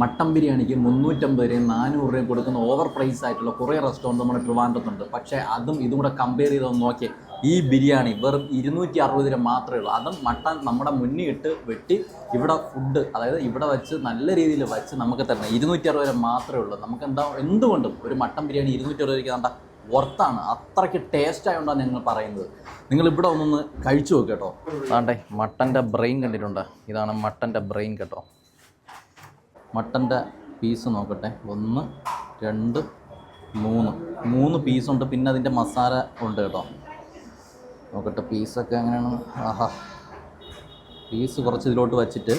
Mutton ബിരിയാണിക്ക് മുന്നൂറ്റമ്പത് രൂപയും നാനൂറ് രൂപയും കൊടുക്കുന്ന ഓവർ പ്രൈസ് ആയിട്ടുള്ള കുറേ റെസ്റ്റോറന്റ് നമ്മുടെ ട്രിവാൻഡ്രത്തുണ്ട്. പക്ഷേ അതും ഇതും കൂടെ കമ്പയർ ചെയ്തൊന്ന് നോക്കിയേ. ഈ ബിരിയാണി വെറും ഇരുന്നൂറ്റി അറുപത് രൂപ മാത്രമേ ഉള്ളൂ. അതും മട്ടൻ നമ്മുടെ മുന്നിൽ ഇട്ട് വെട്ടി ഇവിടെ ഫുഡ് അതായത് ഇവിടെ വെച്ച് നല്ല രീതിയിൽ വെച്ച് നമുക്ക് തരണം ഇരുന്നൂറ്റി അറുപത് രൂപ മാത്രമേ ഉള്ളൂ. നമുക്ക് എന്താ എന്തുകൊണ്ടും ഒരു മട്ടൻ ബിരിയാണി ഇരുന്നൂറ്റി അറുപത് രൂപയ്ക്ക് കണ്ട വർത്താണ് അത്രയ്ക്ക് ടേസ്റ്റ് ആയതുകൊണ്ടാണ് ഞങ്ങൾ പറയുന്നത്. നിങ്ങൾ ഇവിടെ ഒന്നൊന്ന് കഴിച്ചു നോക്ക് കേട്ടോ. അതാണ്ടേ മട്ടന്റെ ബ്രെയിൻ കണ്ടിട്ടുണ്ട്. ഇതാണ് മട്ടന്റെ ബ്രെയിൻ കേട്ടോ. മട്ടന്റെ പീസ് നോക്കട്ടെ. ഒന്ന് രണ്ട് മൂന്ന്. മൂന്ന് പീസുണ്ട് പിന്നെ അതിന്റെ മസാല ഉണ്ട് കേട്ടോ. നോക്കട്ടെ പീസൊക്കെ എങ്ങനെയാണ്? ആഹാ. പീസ് കുറച്ച് ഇതിലോട്ട് വെച്ചിട്ട്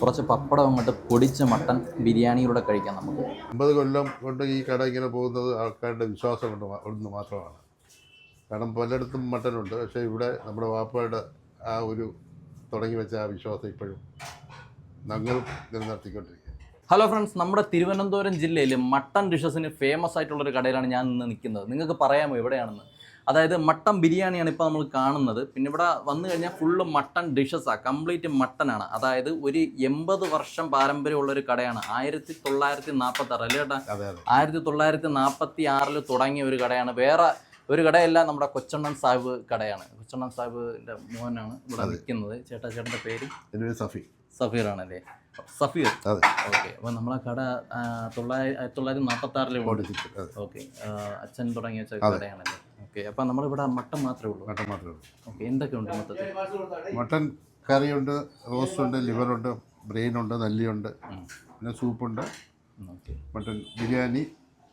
കുറച്ച് പപ്പടം അങ്ങോട്ട് പൊടിച്ച മട്ടൻ ബിരിയാണിയിലൂടെ കഴിക്കാം നമുക്ക്. അമ്പത് കൊല്ലം കൊണ്ട് ഈ കട ഇങ്ങനെ പോകുന്നത് ആൾക്കാരുടെ വിശ്വാസം കൊണ്ട് ഒന്ന് മാത്രമാണ്. കാരണം പലയിടത്തും മട്ടനുണ്ട്. പക്ഷേ ഇവിടെ നമ്മുടെ വാപ്പയുടെ ആ ഒരു തുടങ്ങി വെച്ച ആ വിശ്വാസം ഇപ്പോഴും ഞങ്ങൾ നിലനിർത്തിക്കൊണ്ടിരിക്കുക ഹലോ ഫ്രണ്ട്സ് നമ്മുടെ തിരുവനന്തപുരം ജില്ലയിൽ മട്ടൺ ഡിഷസിന് ഫേമസ് ആയിട്ടുള്ള ഒരു കടയിലാണ് ഞാൻ ഇന്ന് നിൽക്കുന്നത്. നിങ്ങൾക്ക് പറയാമോ എവിടെയാണെന്ന്? അതായത് മട്ടൺ ബിരിയാണിയാണ് ഇപ്പോൾ നമ്മൾ കാണുന്നത്. പിന്നെ ഇവിടെ വന്നു കഴിഞ്ഞാൽ ഫുള്ള് മട്ടൺ ഡിഷസാണ് കംപ്ലീറ്റ് മട്ടനാണ്. അതായത് ഒരു എൺപത് വർഷം പാരമ്പര്യമുള്ള ഒരു കടയാണ്. ആയിരത്തി തൊള്ളായിരത്തി നാൽപ്പത്തി ആറ് അല്ലേ ചേട്ടാ? ആയിരത്തി തൊള്ളായിരത്തി നാൽപ്പത്തി ആറിൽ തുടങ്ങിയ ഒരു കടയാണ്. വേറെ ഒരു കടയല്ല നമ്മുടെ കൊച്ചണ്ണൻ സാഹിബ് കടയാണ്. കൊച്ചണ്ണൻ സാഹിബിന്റെ മോഹനാണ് ഇവിടെ നിൽക്കുന്നത്. ചേട്ടാ ചേട്ടന്റെ പേര്? എന്റെ പേര് സഫി. സഫീർ അതെ. ഓക്കെ. അപ്പോൾ നമ്മളെ കട തൊള്ളായിരത്തി ആയിരത്തി തൊള്ളായിരത്തി നാൽപ്പത്തി ആറിലെ ഓക്കെ. അച്ഛൻ തുടങ്ങിയ കടയാണല്ലേ? ഓക്കെ. അപ്പം നമ്മളിവിടെ മട്ടൻ മാത്രമേ ഉള്ളൂ. മട്ടൻ മാത്രമേ ഉള്ളൂ. ഓക്കെ. എന്തൊക്കെ ഉണ്ട് മൊത്തത്തിൽ? മട്ടൻ കറിയുണ്ട് റോസ്റ്റുണ്ട് ലിവറുണ്ട് ബ്രെയിനുണ്ട് നല്ലിയുണ്ട് പിന്നെ സൂപ്പുണ്ട്. ഓക്കെ. മട്ടൻ ബിരിയാണി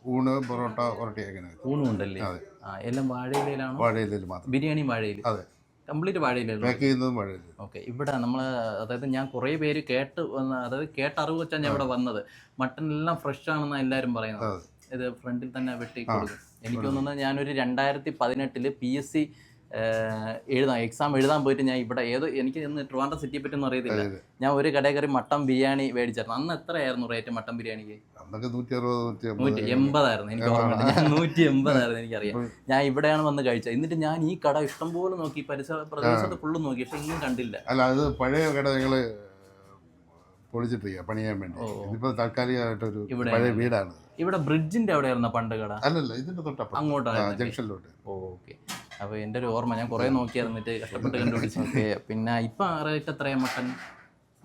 ഊണ് പൊറോട്ട പൊറോട്ട അങ്ങനെ ഊണും ഉണ്ടല്ലേ. ആ എല്ലാം വാഴയിലയിലാണോ? വാഴയിലയിൽ മാത്രം. ബിരിയാണി വാഴയിൽ അതെ. കംപ്ലീറ്റ് വാഴയിലാണ് പാക്ക് ചെയ്യുന്നതും വാഴയിൽ ഓക്കെ ഇവിടെ നമ്മൾ അതായത് ഞാൻ കുറേ പേര് കേട്ട് വന്ന അതായത് കേട്ട അറിവ് വെച്ചാണ് ഞാൻ ഇവിടെ വന്നത്. മട്ടൺ എല്ലാം ഫ്രഷ് ആണെന്നാണ് എല്ലാവരും പറയുന്നത് ഇത് ഫ്രണ്ടിൽ തന്നെ വെട്ടി കൊടുക്കും. എനിക്ക് തോന്നുന്നത് ഞാനൊരു രണ്ടായിരത്തി പതിനെട്ടിൽ പി എസ് സി എഴുതാം. എക്സാം എഴുതാൻ പോയിട്ട് ഞാൻ ഇവിടെ ഏത് എനിക്ക് ഇന്ന് ട്രിവാൻഡ്രം സിറ്റിയെ പറ്റി ഒന്നും അറിയത്തില്ല. ഞാൻ ഒരു കടയിൽ കയറി മട്ടൻ ബിരിയാണി മേടിച്ചായിരുന്നു. അന്ന് എത്രയായിരുന്നു റേറ്റ് മട്ടൻ ബിരിയാണിക്ക്? നൂറ്റി എൺപതായിരുന്നു എനിക്ക് ഓർമ്മ ഞാൻ നൂറ്റി എൺപതായിരുന്നു എനിക്കറിയാം ഞാൻ ഇവിടെയാണ് വന്ന് കഴിച്ചത്. എന്നിട്ട് ഞാൻ ഈ കട ഇഷ്ടം പോലെ നോക്കി പരിസര പ്രദേശത്ത് ഫുള്ള് നോക്കി. പക്ഷെ ഇന്നും കണ്ടില്ല. അല്ല അത് പഴയ കട ഞങ്ങൾ പൊളിച്ചിട്ടില്ല? പണിയാൻ വേണ്ടി. ഇതിപ്പോ താൽക്കാലികമായിട്ട് ഒരു പഴയ വീടാണ്. ഇവിടെ ബ്രിഡ്ജിന്റെ അവിടെയായിരുന്ന പണ്ട് കട. അല്ലല്ല ഇതിന്റെ തൊട്ടപ്പുറം അങ്ങോട്ടാണ് ജംഗ്ഷനിലോട്ട്. ഓക്കെ. അപ്പോൾ എന്റെ ഒരു ഓർമ്മ ഞാൻ കുറേ നോക്കിയായിരുന്നിട്ട് കഷ്ടപ്പെട്ട് കണ്ടുപിടിച്ചു. ഓക്കെ പിന്നെ ഇപ്പം ആറായിട്ട് എത്രയാ മട്ടൻ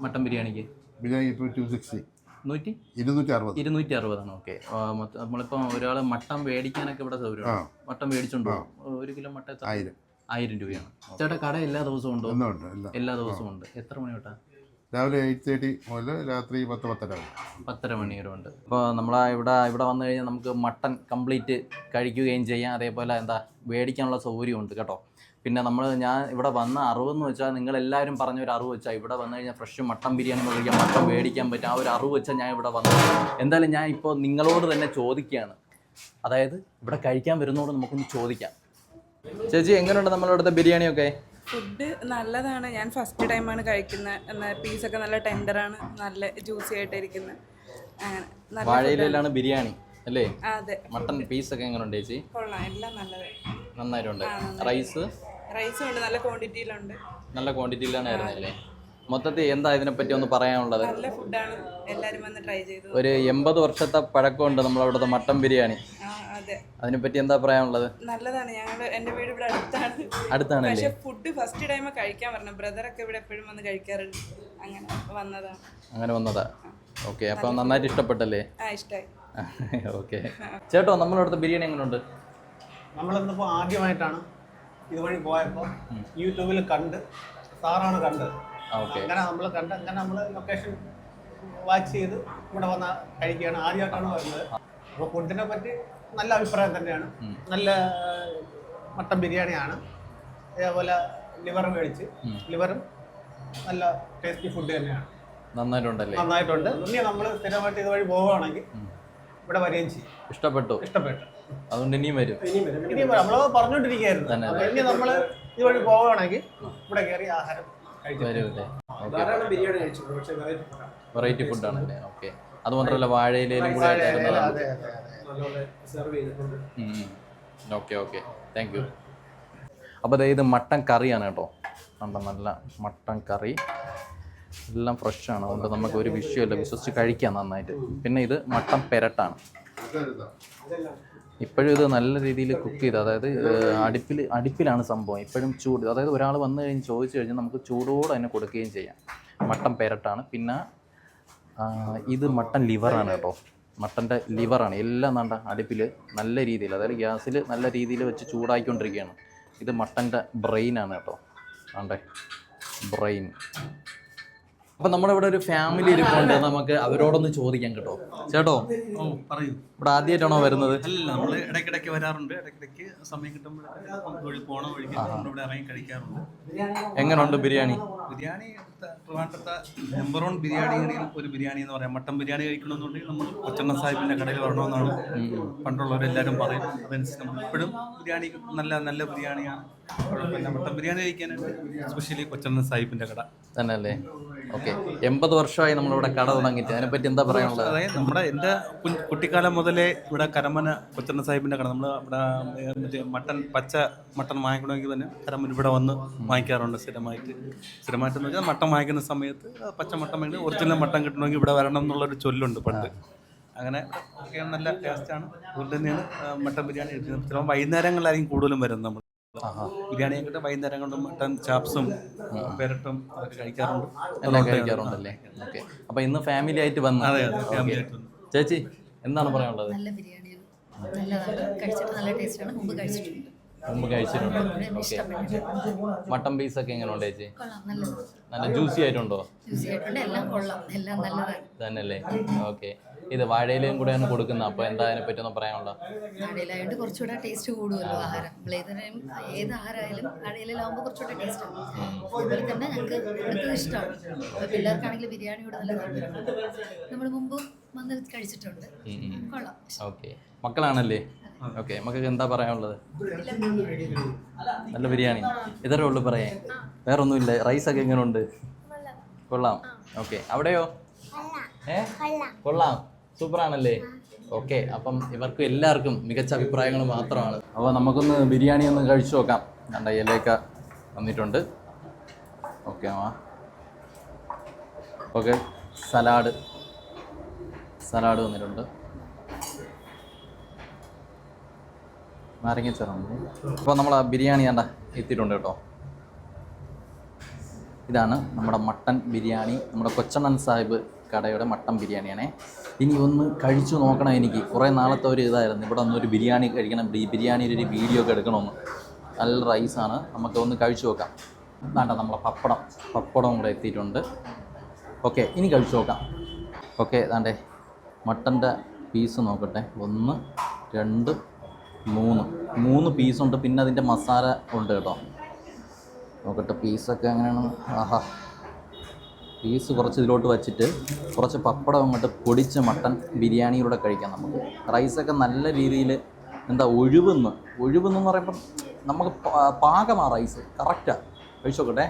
മട്ടൻ ബിരിയാണിക്ക്? ബിരിയാണി ഇപ്പോൾ ടു സിക്സ്റ്റി നൂറ്റി? ഇരുന്നൂറ്റി അറുപത്. ഇരുന്നൂറ്റി അറുപതാണ് ഓക്കെ. നമ്മളിപ്പോൾ ഒരാൾ മട്ടൻ മേടിക്കാനൊക്കെ ഇവിടെ സൗകര്യം മട്ടൻ മേടിച്ചുണ്ടോ? ഒരു കിലോ മട്ടൻ? ആയിരം. ആയിരം രൂപയാണ്. ചേട്ടാ കട എല്ലാ ദിവസവും ഉണ്ടോ? എല്ലാ ദിവസവും ഉണ്ട്. എത്ര മണി തൊട്ടാ? രാവിലെ എയ്റ്റ് തേർട്ടി മുതൽ രാത്രി പത്ത് പത്തര പത്തര മണി വരെ ഉണ്ട് അപ്പോൾ നമ്മൾ ഇവിടെ ഇവിടെ വന്നു കഴിഞ്ഞാൽ നമുക്ക് മട്ടൺ കംപ്ലീറ്റ് കഴിക്കുകയും ചെയ്യാം. അതേപോലെ എന്താ മേടിക്കാനുള്ള സൗകര്യമുണ്ട് കേട്ടോ. പിന്നെ നമ്മൾ ഞാൻ ഇവിടെ വന്ന അറിവെന്ന് വെച്ചാൽ നിങ്ങൾ എല്ലാവരും പറഞ്ഞ ഒരു അറിവ് വെച്ചാൽ ഇവിടെ വന്നു കഴിഞ്ഞാൽ ഫ്രഷ് മട്ടൻ ബിരിയാണി കഴിക്കാം മട്ടൻ മേടിക്കാൻ പറ്റും. ആ ഒരു അറിവ് വെച്ചാൽ ഞാൻ ഇവിടെ വന്നു എന്തായാലും ഞാൻ ഇപ്പോൾ നിങ്ങളോട് തന്നെ ചോദിക്കുകയാണ്. അതായത് ഇവിടെ കഴിക്കാൻ വരുന്നതോട് നമുക്കൊന്ന് ചോദിക്കാം. ചേച്ചി എങ്ങനെയുണ്ട് നമ്മളിവിടുത്തെ ബിരിയാണിയൊക്കെ? ഫുഡ് നല്ലതാണ്. ഞാൻ ഫസ്റ്റ് ടൈമാണ് കഴിക്കുന്നത് എന്നാൽ പീസൊക്കെ നല്ല ടെൻഡറാണ് നല്ല ജ്യൂസി ആയിട്ടിരിക്കുന്നത് അങ്ങനെ നല്ല വാഴയിലാണ് ബിരിയാണി അല്ലേ? അതെ. മട്ടൻ എങ്ങനെ ഉണ്ട് ചേച്ചി? കൊള്ളാം. എല്ലാം നല്ലത്. നന്നായിട്ടുണ്ട് റൈസ് റൈസും ഉണ്ട്. നല്ല ക്വാണ്ടിറ്റിയിലുണ്ട് നല്ല ക്വാണ്ടിറ്റിയിലാണ് വരുന്നതല്ലേ? മൊത്തത്തിൽ എന്താ ഇതിനെപ്പറ്റി ഒന്ന് പറയാനുള്ളത്? നല്ല ഫുഡാണ് എല്ലാവരും വന്ന് ട്രൈ ചെയ്തു. ഒരു എൺപത് വർഷത്തെ പഴക്കമുണ്ട് നമ്മളവിടുത്തെ മട്ടൻ ബിരിയാണി. അതിനെപ്പറ്റി എന്താ പറയാനുള്ളത്? നല്ലതാണ്. ഞങ്ങൾ എന്റെ വീട് ഇവിടെ അടുത്താണ്. അടുത്താണ് പക്ഷെ ഫുഡ് ഫസ്റ്റ് ടൈം കഴിക്കാൻ പറഞ്ഞു. ബ്രദറൊക്കെ ഇവിടെ എപ്പോഴും വന്ന് കഴിക്കാറുണ്ട്. അങ്ങനെ വന്നതാണ് അങ്ങനെ വന്നതാ? ഓക്കെ. അപ്പോൾ നന്നായിട്ട് ഇഷ്ടപ്പെട്ടല്ലേ? ആ ഇഷ്ടായി. ഓക്കെ. ചേട്ടോ നമ്മളിവിടുത്തെ ബിരിയാണി നമ്മൾ നമ്മളിന്നിപ്പോൾ ആദ്യമായിട്ടാണ് ഇതുവഴി പോയപ്പോൾ യൂട്യൂബിൽ കണ്ട് സാറാണ് കണ്ടത്. ഓക്കേ. അങ്ങനെ നമ്മൾ കണ്ട് അങ്ങനെ നമ്മൾ ലൊക്കേഷൻ വാച്ച് ചെയ്ത് ഇവിടെ വന്ന കഴിക്കുകയാണ്. ആദ്യമായിട്ടാണ് വരുന്നത്. അപ്പോൾ ഫുഡിനെ പറ്റി നല്ല അഭിപ്രായം തന്നെയാണ്. നല്ല മട്ടൻ ബിരിയാണിയാണ്. അതേപോലെ ലിവർ മേടിച്ച്. ലിവറും നല്ല ടേസ്റ്റി ഫുഡ് തന്നെയാണ്. നന്നായിട്ടുണ്ടല്ലേ? നന്നായിട്ടുണ്ട്. ഇനി നമ്മൾ സ്ഥിരമായിട്ട് ഇതുവഴി പോവുകയാണെങ്കിൽ ഇവിടെ വരികയും ചെയ്യും. ഇഷ്ടപ്പെട്ടു. ഇഷ്ടപ്പെട്ടു. അതുകൊണ്ട് ഇനിയും വരും. ഇനി വരും. പറഞ്ഞോണ്ടിരിക്കുകയായിരുന്നു പറഞ്ഞുകൊണ്ടിരിക്കുകയായിരുന്നു. ഇനി നമ്മൾ ഇതുവഴി പോവുകയാണെങ്കിൽ ഇവിടെ കയറി ആഹാരം കഴിച്ചു വരുമല്ലേ ഓക്കെ. ബിരിയാണി കഴിച്ചു പക്ഷേ വെറൈറ്റി ഫുഡാണ് വെറൈറ്റി ഫുഡാണല്ലേ ഓക്കെ. അത് മാത്രമല്ല വാഴയിലയിലും കൂടെ നല്ലോണം സെർവ് ചെയ്തിട്ടുണ്ട്. ഓക്കെ ഓക്കെ താങ്ക് യു അപ്പോൾ അതായത് മട്ടൻ കറിയാണ് കേട്ടോ. കണ്ടോ നല്ല മട്ടൻ കറി. എല്ലാം ഫ്രഷാണ് അതുകൊണ്ട് നമുക്ക് ഒരു വിഷയമില്ല വിശ്വസിച്ച് കഴിക്കാം നന്നായിട്ട്. പിന്നെ ഇത് മട്ടൻ പെരട്ടാണ്. ഇപ്പോഴും ഇത് നല്ല രീതിയിൽ കുക്ക് ചെയ്ത് അതായത് അടുപ്പിൽ അടുപ്പിലാണ് സംഭവം. ഇപ്പോഴും ചൂട്. അതായത് ഒരാൾ വന്നു കഴിഞ്ഞ് ചോദിച്ചു കഴിഞ്ഞാൽ നമുക്ക് ചൂടോടെ തന്നെ കൊടുക്കുകയും ചെയ്യാം. മട്ടൻ പെരട്ടാണ്. പിന്നെ ഇത് മട്ടൻ ലിവറാണ് കേട്ടോ. മട്ടന്റെ ലിവറാണ്. എല്ലാം നണ്ട അടുപ്പിൽ നല്ല രീതിയിൽ അതായത് ഗ്യാസിൽ നല്ല രീതിയിൽ വെച്ച് ചൂടാക്കിക്കൊണ്ടിരിക്കുകയാണ്. ഇത് മട്ടന്റെ ബ്രെയിനാണ് കേട്ടോ. ആണ്ടേ ബ്രെയിൻ. അപ്പം നമ്മുടെ ഇവിടെ ഒരു ഫാമിലി ഇരിപ്പുണ്ട്. നമുക്ക് അവരോടൊന്ന് ചോദിക്കാം കേട്ടോ. ചേട്ടോ? ഓ പറയൂ. ഇവിടെ ആദ്യമായിട്ടാണോ വരുന്നത്? അല്ല നമ്മൾ ഇടയ്ക്കിടയ്ക്ക് വരാറുണ്ട്. ഇടയ്ക്കിടയ്ക്ക് സമയം കിട്ടുമ്പോഴൊക്കെ പോണ വഴിക്ക് നമ്മളിവിടെ ഇറങ്ങി കഴിക്കാറുണ്ട്. എങ്ങനെയുണ്ട് ബിരിയാണി? ബിരിയാണി ട്രിവാൻഡ്രത്തെ നമ്പർ വൺ ബിരിയാണികളിൽ ഒരു ബിരിയാണി എന്ന് പറയാം. മട്ടൻ ബിരിയാണി കഴിക്കണമെന്നുണ്ടെങ്കിൽ നമ്മൾ കൊച്ചണ്ണ സാഹിബിന്റെ കടയിൽ വരണമെന്നാണ് പണ്ടുള്ളവരെല്ലാവരും പറയും അതനുസരിച്ച് നമ്മൾ ഇപ്പോഴും ബിരിയാണി നല്ല നല്ല ബിരിയാണിയാണ്. കുഴപ്പമില്ല. മട്ടൻ ബിരിയാണി കഴിക്കാനായിട്ട് സ്പെഷ്യലി കൊച്ചണ്ണ സാഹിബിന്റെ കട. തന്നെ അല്ലേ ഓക്കെ എൺപത് വർഷമായി നമ്മളിവിടെ കട തുടങ്ങിയിട്ട്. അതിനെപ്പറ്റി എന്താ പറയാനുള്ളത്? അതായത് നമ്മുടെ എന്റെ കുട്ടിക്കാലം കുട്ടിക്കാലം മുതലേ ഇവിടെ കരമന കൊച്ചണ്ണ സാഹിബിന്റെ കട. നമ്മൾ ഇവിടെ മറ്റേ മട്ടൻ പച്ച മട്ടൻ വാങ്ങിക്കണമെങ്കിൽ തന്നെ കരമൻ ഇവിടെ വന്ന് വാങ്ങിക്കാറുണ്ട് സ്ഥിരമായിട്ട്. സ്ഥിരമായിട്ട് എന്ന് വെച്ചാൽ മട്ടൻ വാങ്ങിക്കുന്ന സമയത്ത് പച്ച മട്ടൻ വേണ്ടി ഒറിജിനൽ മട്ടൻ കിട്ടണമെങ്കിൽ ഇവിടെ വരണം എന്നുള്ളൊരു ചൊല്ലുണ്ട് പണ്ട്. അങ്ങനെ ഒക്കെ നല്ല ടേസ്റ്റാണ് അതുകൊണ്ട് തന്നെയാണ് മട്ടൺ ബിരിയാണി എടുക്കുന്നത് ചിലപ്പോൾ വൈകുന്നേരങ്ങളിലായിരിക്കും കൂടുതലും വരുന്നത് നമ്മൾ ബിരിയാണി കിട്ടും വൈകുന്നേരം കൊണ്ട് മട്ടൻ ചാപ്സും പെരട്ടും അതൊക്കെ കഴിക്കാറുണ്ട്. കഴിക്കാറുണ്ടല്ലേ? ഓക്കെ. അപ്പൊ ഇന്ന് ഫാമിലി ആയിട്ട് വന്നു? അതെ അതെ. ഫാമിലി ആയിട്ട് വന്നു. ചേച്ചി എന്താണ് പറയാനുള്ളത്? നല്ല ബിരിയാണിയാണ് നല്ലതാണ്. കഴിച്ചിട്ട് നല്ല ടേസ്റ്റാണ് മുമ്പ് കഴിച്ചിട്ടുണ്ട്. മുമ്പ് കഴിച്ചിട്ടുണ്ട്. ഇവിടെ ഓക്കെ. മട്ടൻ പീസ് ഒക്കെ എങ്ങനെയുണ്ട് ചേച്ചി? കൊള്ളാം. നല്ലതാണ് നല്ല ജ്യൂസി ആയിട്ടുണ്ടോ? തന്നെ തന്നെയല്ലേ? ഓക്കെ. ഇത് വാഴയിലയും കൂടെയാണ് കൊടുക്കുന്നത് അപ്പൊ എന്താ അതിനെ പറ്റി ഒന്ന് പറയാനുള്ള അടയിലായതുകൊണ്ട് കുറച്ചുകൂടെ ടേസ്റ്റ് കൂടുമല്ലോ ആഹാരം. ഏതിനും ഏത് ആഹാരമായാലും അടയിലാവുമ്പോൾ കുറച്ചുകൂടെ ടേസ്റ്റാണ് അതുപോലെ തന്നെ ഞങ്ങൾക്ക് ഇഷ്ടമാണ്. പിള്ളേർക്കാണെങ്കിൽ ബിരിയാണി കൂടെ നല്ല നമ്മൾ മുമ്പ് വന്ന് കഴിച്ചിട്ടുണ്ട്. കൊള്ളാം. ഓക്കെ. മക്കളാണല്ലേ? ഓക്കെ മക്കൾക്ക് എന്താ പറയാനുള്ളത്? നല്ല ബിരിയാണി. ഇതരേ ഉള്ളു പറയാൻ. വേറെ ഒന്നുമില്ല റൈസ് ഒക്കെ എങ്ങനെയുണ്ട് കൊള്ളാം. ഓക്കെ. അവിടെയോ? ഏ? കൊള്ളാം. സൂപ്പറാണല്ലേ? ഓക്കെ. അപ്പം ഇവർക്കും എല്ലാവർക്കും മികച്ച അഭിപ്രായങ്ങൾ മാത്രമാണ്. അപ്പോൾ നമുക്കൊന്ന് ബിരിയാണി ഒന്ന് കഴിച്ചു നോക്കാം. കണ്ട ഇലയൊക്കെ വന്നിട്ടുണ്ട്. Okay okay. സലാഡ്. സലാഡ് വന്നിട്ടുണ്ട്. നാരങ്ങച്ചാറുണ്ട് അപ്പോൾ നമ്മൾ ആ ബിരിയാണി ഞാൻ എത്തിയിട്ടുണ്ട് കേട്ടോ. ഇതാണ് നമ്മുടെ മട്ടൻ ബിരിയാണി. നമ്മുടെ കൊച്ചണ്ണൻ സാഹിബ് കടയുടെ മട്ടൻ ബിരിയാണിയാണേ. ഇനി ഒന്ന് കഴിച്ചു നോക്കണം എനിക്ക്. കുറേ നാളത്തെ ഒരു ഇതായിരുന്നു. ഇവിടെ ഒന്ന് ഒരു ബിരിയാണി കഴിക്കണം. ഈ ബിരിയാണിയിൽ ഒരു വീഡിയോ ഒക്കെ എടുക്കണമെന്ന്. നല്ല റൈസാണ് നമുക്ക് ഒന്ന് കഴിച്ചു നോക്കാം. വേണ്ട നമ്മളെ പപ്പടം. പപ്പടം കൂടെ എത്തിയിട്ടുണ്ട്. ഓക്കെ ഇനി കഴിച്ചു നോക്കാം. ഓക്കെ ദാണ്ടേ മട്ടന്റെ പീസ് നോക്കട്ടെ. ഒന്ന് രണ്ട് മൂന്ന്. മൂന്ന് പീസുണ്ട് പിന്നെ അതിന്റെ മസാല ഉണ്ട് കേട്ടോ. നോക്കട്ടെ പീസൊക്കെ എങ്ങനെയാണ്? ആഹാ. പീസ് കുറച്ച് ഇതിലോട്ട് വച്ചിട്ട് കുറച്ച് പപ്പടം അങ്ങോട്ട് പൊടിച്ച് മട്ടൻ ബിരിയാണിയിലൂടെ കഴിക്കാം നമുക്ക്. റൈസൊക്കെ നല്ല രീതിയിൽ എന്താ ഒഴിവെന്ന് ഒഴിവെന്ന് പറയുമ്പം നമുക്ക് പാകമാണ് പാകമാ റൈസ് കറക്റ്റാണ് കഴിച്ചു നോക്കട്ടെ.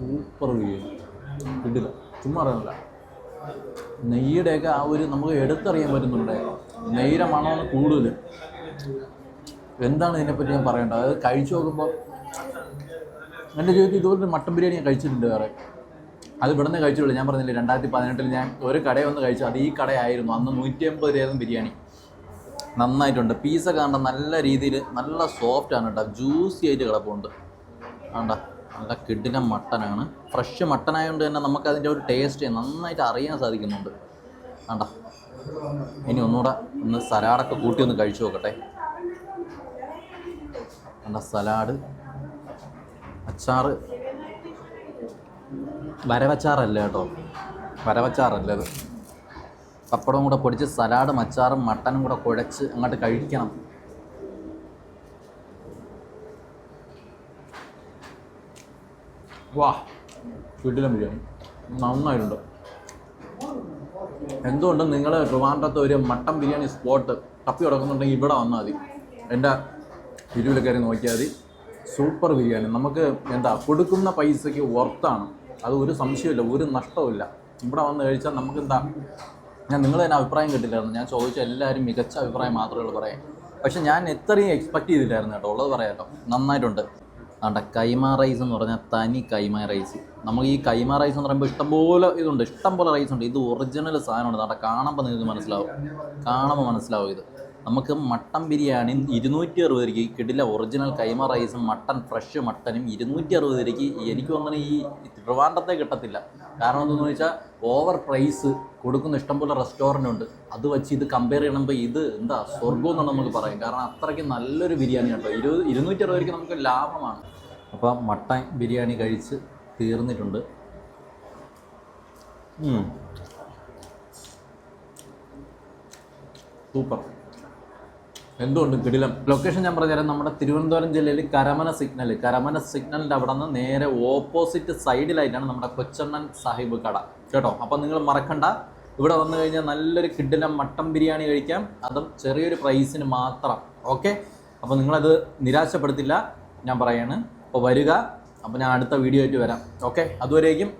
സൂപ്പർ ബിരിയാണി കിട്ടില്ല ചുമ്മാ അറിയണില്ല നെയ്യുടെയൊക്കെ ആ ഒരു നമുക്ക് എടുത്തറിയാൻ പറ്റുന്നുണ്ട്. നെയ്യുടെ മണമാണ് കൂടുതൽ. എന്താണ് ഇതിനെപ്പറ്റി ഞാൻ പറയേണ്ടത്? അതായത് കഴിച്ചു നോക്കുമ്പോൾ എന്റെ ജീവിതത്തിൽ ഇതുപോലെ മട്ടൻ ബിരിയാണി ഞാൻ കഴിച്ചിട്ടുണ്ട് വേറെ. അത് ഇവിടെ നിന്ന് കഴിച്ചുള്ളൂ ഞാൻ പറഞ്ഞില്ലേ രണ്ടായിരത്തി പതിനെട്ടിൽ ഞാൻ ഒരു കടയിൽ വന്ന് കഴിച്ചു. അത് ഈ കടയായിരുന്നു. അന്ന് നൂറ്റി അമ്പത് രൂപയായിരുന്നു ബിരിയാണി. നന്നായിട്ടുണ്ട്. പീസൊക്കെ കണ്ട നല്ല രീതിയിൽ നല്ല സോഫ്റ്റ് ആണ് കേട്ടോ. ജ്യൂസി ആയിട്ട് കിടപ്പുണ്ട്. ആണ്ട നല്ല കിഡിന മട്ടനാണ്. ഫ്രഷ് മട്ടനായതുകൊണ്ട് തന്നെ നമുക്ക് അതിന്റെ ഒരു ടേസ്റ്റ് നന്നായിട്ട് അറിയാൻ സാധിക്കുന്നുണ്ട്. വേണ്ട ഇനി ഒന്നുകൂടെ ഒന്ന് സലാഡൊക്കെ കൂട്ടി ഒന്ന് കഴിച്ചു നോക്കട്ടെ. വേണ്ട സലാഡ് അച്ചാറ് വരവച്ചാറല്ല കേട്ടോ? വരവച്ചാറല്ല അത്? പപ്പടവും കൂടെ പൊടിച്ച് സലാഡും അച്ചാറും മട്ടനും കൂടെ കുഴച്ച് അങ്ങോട്ട് കഴിക്കണം. വാ വീട്ടിലും ബിരിയാണി നന്നായിട്ടുണ്ട്. എന്തുകൊണ്ടും നിങ്ങൾ ട്രിവാൻഡ്രത്ത് ഒരു മട്ടൻ ബിരിയാണി സ്പോട്ട് തപ്പി കിടക്കുന്നുണ്ടെങ്കിൽ ഇവിടെ വന്നാൽ മതി. എന്റെ ഇരുവിൽ കയറി നോക്കിയാൽ മതി. സൂപ്പർ ബിരിയാണി. നമുക്ക് എന്താ കൊടുക്കുന്ന പൈസയ്ക്ക് വർത്താണ് അത് ഒരു സംശയമില്ല ഒരു നഷ്ടവുമില്ല. ഇവിടെ വന്ന് കഴിച്ചാൽ നമുക്ക് എന്താ ഞാൻ നിങ്ങൾ തന്നെ അഭിപ്രായം കിട്ടില്ലായിരുന്നു. ഞാൻ ചോദിച്ച എല്ലാവരും മികച്ച അഭിപ്രായം മാത്രമേ ഉള്ളൂ പറയാം പക്ഷേ ഞാൻ എത്രയും എക്സ്പെക്റ്റ് ചെയ്തില്ലായിരുന്നു കേട്ടോ. ഉള്ളത് പറയാം കേട്ടോ. നന്നായിട്ടുണ്ട്. ആണ്ട കൈമ റൈസ് എന്ന് പറഞ്ഞാൽ തനി കൈമ റൈസ്. നമ്മൾ ഈ കൈമ റൈസ് എന്ന് പറയുമ്പോൾ ഇഷ്ടംപോലെ ഇതുണ്ട് ഇഷ്ടംപോലെ റൈസ് ഉണ്ട്. ഇത് ഒറിജിനൽ സാധനമാണ്. നാട്ടെ കാണുമ്പോൾ നിങ്ങൾക്ക് മനസ്സിലാവും. കാണുമ്പോൾ മനസ്സിലാവും ഇത്. നമുക്ക് മട്ടൻ ബിരിയാണി ഇരുന്നൂറ്റി അറുപത് രൂപയ്ക്ക് കിടില ഒറിജിനൽ കൈമ റൈസും മട്ടൻ ഫ്രഷ് മട്ടനും ഇരുന്നൂറ്റി അറുപത് രൂപയ്ക്ക് എനിക്ക് തോന്നുന്നു ഈ ട്രിവാൻഡത്തെ കിട്ടത്തില്ല. കാരണം എന്താണെന്ന് വെച്ചാൽ ഓവർ പ്രൈസ് കൊടുക്കുന്ന ഇഷ്ടംപോലെ റെസ്റ്റോറന്റ് ഉണ്ട് അത് വെച്ച് ഇത് കമ്പയർ ചെയ്യുമ്പോൾ ഇത് എന്താ സ്വർഗം എന്നാണ് നമുക്ക് പറയും കാരണം അത്രയ്ക്ക് നല്ലൊരു ബിരിയാണി കേട്ടോ ഇരുപത് ഇരുന്നൂറ്റി അറുപത് രൂപയ്ക്ക് നമുക്ക് ലാഭമാണ്. അപ്പോൾ മട്ടൻ ബിരിയാണി കഴിച്ച് തീർന്നിട്ടുണ്ട്. സൂപ്പർ. എന്തുകൊണ്ട് കിടിലം? ലൊക്കേഷൻ ഞാൻ പറഞ്ഞുതരാം. നമ്മുടെ തിരുവനന്തപുരം ജില്ലയിൽ കരമന സിഗ്നൽ കരമന സിഗ്നലിന്റെ അവിടെ നിന്ന് നേരെ ഓപ്പോസിറ്റ് സൈഡിലായിട്ടാണ് നമ്മുടെ കൊച്ചണ്ണൻ സാഹിബ് കട. കേട്ടോ? അപ്പം നിങ്ങൾ മറക്കണ്ട. ഇവിടെ വന്നു കഴിഞ്ഞാൽ നല്ലൊരു കിഡിലം മട്ടൻ ബിരിയാണി കഴിക്കാം. അതും ചെറിയൊരു പ്രൈസിന് മാത്രം. ഓക്കെ അപ്പോൾ നിങ്ങളത് നിരാശപ്പെടുത്തില്ല. ഞാൻ പറയാണ്. അപ്പോൾ വരിക. അപ്പോൾ ഞാൻ അടുത്ത വീഡിയോ ആയിട്ട് വരാം. ഓക്കെ അതുവരേക്കും.